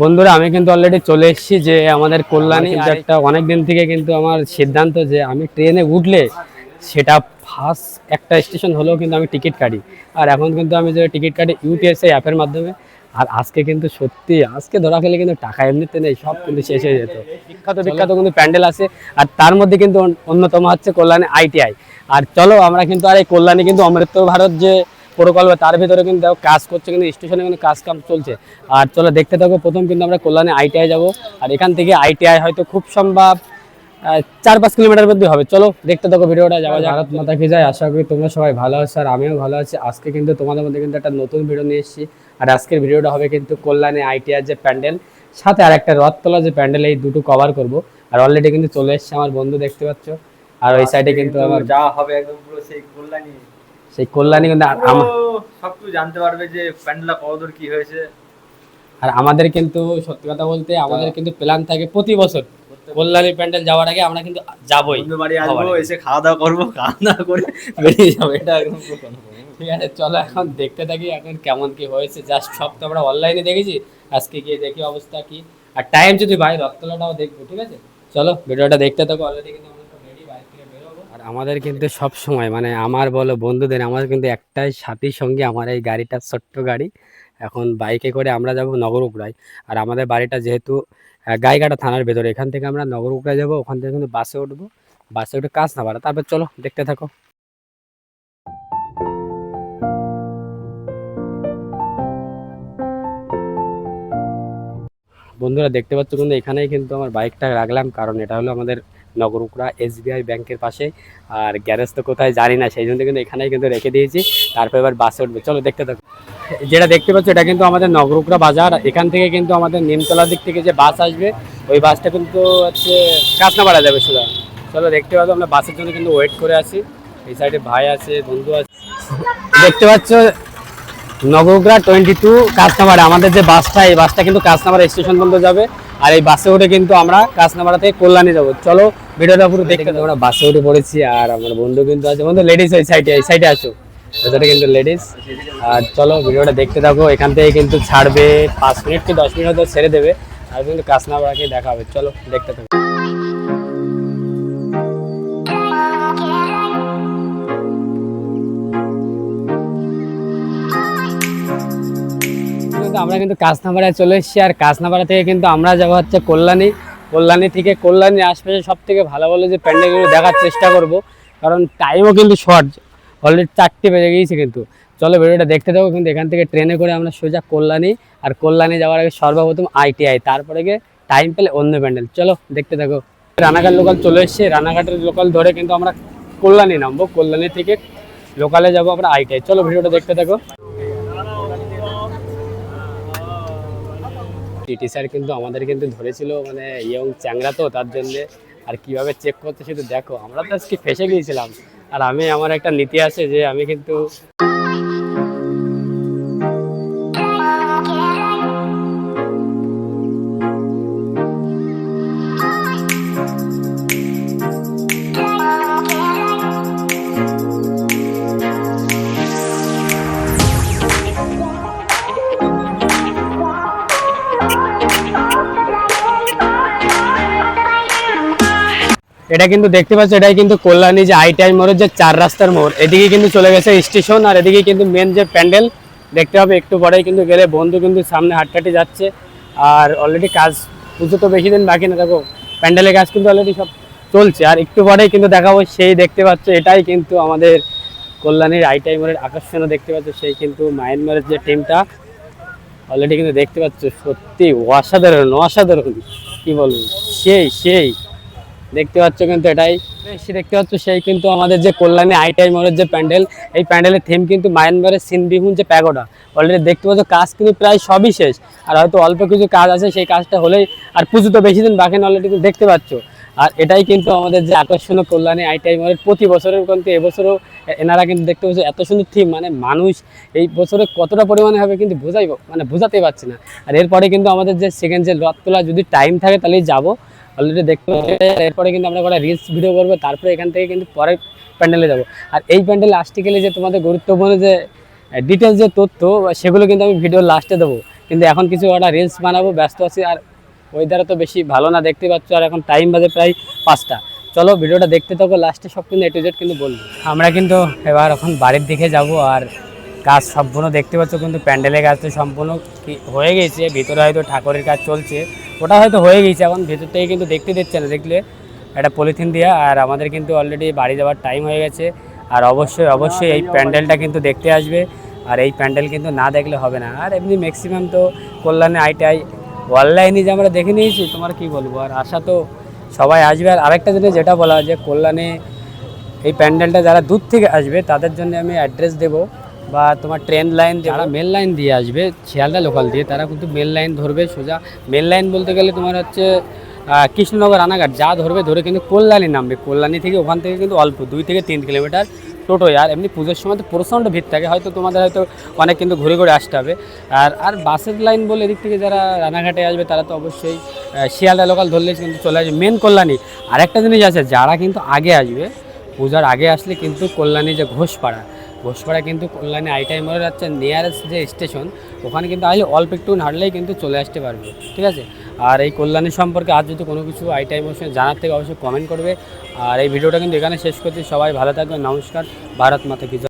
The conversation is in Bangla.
বন্ধুরা আমি কিন্তু অলরেডি চলে এসেছি যে আমাদের কল্যাণী একটা অনেক দিন থেকে কিন্তু আমার সিদ্ধান্ত যে আমি ট্রেনে উঠলে সেটা ফার্স্ট একটা স্টেশন হলেও কিন্তু আমি টিকিট কাটি। আর এখন কিন্তু আমি যে টিকিট কাটি ইউটিএসআই অ্যাপের মাধ্যমে আর আজকে কিন্তু সত্যি আজকে ধরা খেলে কিন্তু টাকা এমনিতে নেই সব কিন্তু শেষ হয়ে যেত। বিখ্যাত বিখ্যাত কিন্তু প্যান্ডেল আছে আর তার মধ্যে কিন্তু অন্যতম হচ্ছে কল্যাণী আইটিআই আর চলো আমরা কিন্তু আর এই কল্যাণী কিন্তু অমৃত ভারত যে প্রকল্প তার ভিতরে কিন্তু দেখো কাজ করছে কিন্তু স্টেশনে কিন্তু কাজ কাম চলছে। আর চলো দেখতে থাকো প্রথম কিন্তু আমরা কল্যাণে আইটিআই যাব। আর এখান থেকে আইটিআই হয়তো খুব সম্ভব চার পাঁচ কিলোমিটার মধ্যে হবে। চলো দেখতে থাকো ভিডিওটা যাওয়া যাক। ভারত মাতা কি যায় আশা করি তোমরা সবাই ভালো আছো আর আমিও ভালো আছি। আজকে কিন্তু তোমাদের মধ্যে কিন্তু একটা নতুন ভিডিও নিয়ে এসেছি। আর আজকের ভিডিওটা হবে কিন্তু কল্যাণে আইটিআই যে প্যান্ডেল সাথে আর একটা রথতলা যে প্যান্ডেল এই দুটো কভার করব। আর অলরেডি কিন্তু চলে এসেছে আমার বন্ধু দেখতে পাচ্ছ। আর ওই সাইডে কিন্তু আমার যা হবে একদম পুরো সেই কল্যাণী। সেই কল্যাণী কিন্তু আমার সব কিছু জানতে পারবে যে প্যান্ডেলটা কতদূর কি হয়েছে। আর আমাদের কিন্তু সত্যি কথা বলতে আমাদের কিন্তু প্ল্যান থাকে প্রতি বছর কল্যাণী প্যান্ডেল যাওয়ার আগে আমরা কিন্তু যাবই। বাড়ি আসব এসে খাওয়া দাওয়া করব খাওয়া দাওয়া করে বেরিয়ে যাব এটা একদম ঠিক আছে চলো এখন দেখতে থাকি এখন কেমন কি হয়েছে। জাস্ট সব তো আমরা অনলাইনে দেখেছি আজকে গিয়ে দেখি অবস্থা কি। আর টাইম যদি ভাই রথতলাটাও দেখব ঠিক আছে? চলো ভিডিওটা দেখতে থাকো অলরেডি কিন্তু আমরা সব ready, বাইরে থেকে বেরোবো। আর আমাদের কিন্তু সব সময় মানে আমার বলো বন্ধুদের আমার কিন্তু একটাই সাথীর সঙ্গে আমার এই গাড়িটা, ছোট্ট গাড়ি। এখন বাইকে করে আমরা যাব নগর উকড়ায়। আর আমাদের বাড়িটা যেহেতু গাইঘাটা থানার ভেতরে, এখান থেকে আমরা নগর উকড়ায় যাব, ওখান থেকে কিন্তু বাসে উঠবো। বাসে উঠে কাজ না বাড়া তারপর চলো, দেখতে থাকো। বন্ধুরা, দেখতে পাচ্ছ কিন্তু এখানেই কিন্তু আমার বাইকটা রাখলাম, কারণ এটা হলো আমাদের নগরুকড়া এসবিআই ব্যাংকের পাশে। আর গ্যারেজ তো কোথায় জানি না, সেই জন্য কিন্তু এখানেই কিন্তু রেখে দিয়েছি। তারপর এবার বাসে উঠবে। চলো দেখতে থাকো। যেটা দেখতে পাচ্ছ, এটা কিন্তু আমাদের নগরুকড়া বাজার। এখান থেকে কিন্তু আমাদের নিমতলার দিক থেকে যে বাস আসবে, ওই বাসটা কিন্তু হচ্ছে কাতনাপাড়া যাবে সোজা। চলো দেখতে পাচ্ছ, আমরা বাসের জন্য কিন্তু ওয়েট করে আছি। এই সাইডে ভাই আছে, বন্ধু আছে। দেখতে পাচ্ছ নবগ্রা টোয়েন্টি টু কাস্টমারে আমাদের যে বাসটা, এই বাসটা কিন্তু কাস্টমার স্টেশন পর্যন্ত যাবে। আর এই বাসে উঠে কিন্তু আমরা কাস্টমারা থেকে কল্যাণে যাব। চলো ভিডিওটা পুরো দেখতে আমরা বাসে উঠে পড়েছি আর আমার বন্ধু কিন্তু আছে। বন্ধু লেডিস ওই সাইডে এই সাইডে আছো ভেতরে কিন্তু লেডিস আর চলো ভিডিওটা দেখতে থাকো। এখান থেকে কিন্তু ছাড়বে পাঁচ মিনিট কি দশ মিনিট হয়তো ছেড়ে দেবে। আর কিন্তু কাস্টমারকে দেখা হবে। চলো দেখতে থাকো। আমরা কিন্তু কাসনাপাড়ায় চলে এসেছি। আর কাসনাপাড়া থেকে কিন্তু আমরা যাব হচ্ছে কল্যাণী। কল্যাণী থেকে কল্যাণীর আশপাশে সব থেকে ভালো ভালো যে প্যান্ডেলগুলো দেখার চেষ্টা করব। কারণ টাইমও কিন্তু শর্ট অলরেডি চারটে বেজে গিয়েছে কিন্তু। চলো ভিডিওটা দেখতে থাকো কিন্তু এখান থেকে ট্রেনে করে আমরা সোজা কল্যাণী। আর কল্যাণী যাওয়ার আগে সর্বপ্রথম আইটিআই তারপরে গিয়ে টাইম পেলে অন্য প্যান্ডেল। চলো দেখতে থাকো। রানাঘাট লোকাল চলে এসছে। রানাঘাটের লোকাল ধরে কিন্তু আমরা কল্যাণী নামবো। কল্যাণী থেকে লোকালে যাব আমরা আইটিআই চলো ভিডিওটা দেখতে থাকো। টিটি স্যার কিন্তু আমাদের কিন্তু ধরেছিল মানে ইয়ং চ্যাংরা তো তার জন্য। আর কীভাবে চেক করতে সেটা দেখো, আমরা তো আজকে ফেসে গিয়েছিলাম। আর আমি, আমার একটা নীতি আছে যে আমি কিন্তু এটা কিন্তু দেখতে পাচ্ছ, এটাই কিন্তু কল্যাণী যে আইটিআই মোড়ের যে চার রাস্তার মোড়, এদিকে কিন্তু চলে গেছে স্টেশন আর এদিকে কিন্তু মেন যে প্যান্ডেল, দেখতে হবে একটু পরেই কিন্তু গেলে বন্ধু কিন্তু সামনে হাঁটটাটি যাচ্ছে। আর অলরেডি কাজ পুজো তো বেশি দিন বাকি না, দেখো প্যান্ডেলের কাজ কিন্তু অলরেডি সব চলছে। আর একটু পরেই কিন্তু দেখাবো, সেই দেখতে পাচ্ছ, এটাই কিন্তু আমাদের কল্যাণীর আইটিআই মোড়ের আকর্ষণও দেখতে পাচ্ছ, সেই কিন্তু মায়ানমারের যে টিমটা অলরেডি কিন্তু দেখতে পাচ্ছ, সত্যি অসাধারণ অসাধারণ, কি বলব? সেই সেই। দেখতে পাচ্ছ কিন্তু এটাই। বেশি দেখতে পাচ্ছ, সেই কিন্তু আমাদের যে কল্যাণী আইটাই মোড়ের যে প্যান্ডেল, এই প্যান্ডেলের থিম কিন্তু মায়ানমারের সিনবিহুন যে প্যাগোডা। অলরেডি দেখতে পাচ্ছ, কাজ কিন্তু প্রায় সবই শেষ। আর হয়তো অল্প কিছু কাজ আছে, সেই কাজটা হলেই আর পুজো তো বেশি দিন বাকি অলরেডি কিন্তু দেখতে পাচ্ছ। আর এটাই কিন্তু আমাদের যে আকর্ষণীয় কল্যাণী আইটাই মোড়ের প্রতি বছরের কিন্তু এবছরও এনারা কিন্তু দেখতে পাচ্ছ, এত সুন্দর থিম মানে মানুষ এই বছরে কতটা পরিমাণে হবে কিন্তু বোঝাই মানে বোঝাতে পারছি না। আর এরপরে কিন্তু আমাদের যে সেকেন্ড যে রথ তোলা যদি টাইম থাকে তাহলেই যাব। অলরেডি দেখতে এরপরে কিন্তু আমরা কটা রিলস ভিডিও করব, তারপরে এখান থেকে কিন্তু পরে প্যান্ডেলে যাব। আর এই প্যান্ডেলে লাস্টে গেলে যে তোমাদের গুরুত্বপূর্ণ যে ডিটেলস যে তথ্য, সেগুলো কিন্তু আমি ভিডিও লাস্টে দেবো। কিন্তু এখন কিছু একটা রিলস বানাবো, ব্যস্ত আছি আর ওয়েদারও তো বেশি ভালো না দেখতে পাচ্ছ, আর এখন টাইম বাজে প্রায় পাঁচটা। চলো ভিডিওটা দেখতে থাকো লাস্টে সব কিন্তু এ টু জেড কিন্তু বলব। আমরা কিন্তু এবার এখন বাড়ির দিকে যাব, আর কাজ সম্পূর্ণ দেখতে পাচ্ছ, কিন্তু প্যান্ডেলের কাজ তো সম্পূর্ণ হয়ে গেছে, ভিতরে হয়তো ঠাকুরের কাজ চলছে। ওটা হয়তো হয়ে গেছে, এখন ভেতর থেকে কিন্তু দেখতে দিচ্ছে না, দেখলে একটা পলিথিন দেওয়া আর আমাদের কিন্তু অলরেডি বাড়ি যাওয়ার টাইম হয়ে গেছে, আর অবশ্যই অবশ্যই এই প্যান্ডেলটা কিন্তু দেখতে আসবে, আর এই প্যান্ডেল কিন্তু না দেখলে হবে না, আর এমনি ম্যাক্সিমাম তো কল্যাণে আইটাই অনলাইনে যে আমরা দেখে নিয়েছি, তোমার কি বলব, আর আশা তো সবাই আসবে, আর আরেকটা জিনিস যেটা বলা যে কল্যাণে এই প্যান্ডেলটা যারা দূর থেকে আসবে, তাদের জন্য আমি অ্যাড্রেস দেবো বা তোমার ট্রেন লাইন যারা মেল লাইন দিয়ে আসবে, শিয়ালদা লোকাল দিয়ে, তারা কিন্তু মেল লাইন ধরবে সোজা। মেল লাইন বলতে গেলে তোমার হচ্ছে কৃষ্ণনগর, রানাঘাট, যা ধরবে ধরে কিন্তু কল্যাণী নামবে। কল্যাণী থেকে ওখান থেকে কিন্তু অল্প, দুই থেকে তিন কিলোমিটার টোটো। আর এমনি পুজোর সময় তো প্রচণ্ড ভিড় থাকে, হয়তো তোমাদের হয়তো অনেক কিন্তু ঘুরে ঘুরে আসতে হবে। আর আর বাসের লাইন বলে এদিক থেকে যারা রানাঘাটে আসবে, তারা তো অবশ্যই শিয়ালদা লোকাল ধরলে কিন্তু চলে আসবে। মেন কল্যাণী। আরেকটা জিনিস আছে, যারা কিন্তু আগে আসবে, পূজার আগে আসলে কিন্তু কল্যাণী যে ঘোষপাড়া ঘোষপাড়া কিন্তু কল্যাণে আইটাই মোড়ে যাচ্ছে নিয়ারেস্ট যে স্টেশন ওখানে কিন্তু আসলে অল্প একটু হাঁটলেই কিন্তু চলে আসতে পারবে, ঠিক আছে আর এই কল্যাণের সম্পর্কে আর যদি কোনো কিছু আইটাই মোশন জানার থেকে অবশ্যই কমেন্ট করবে আর এই ভিডিওটা কিন্তু এখানে শেষ করছি, সবাই ভালো থাকবে নমস্কার, ভারত মাতা কি।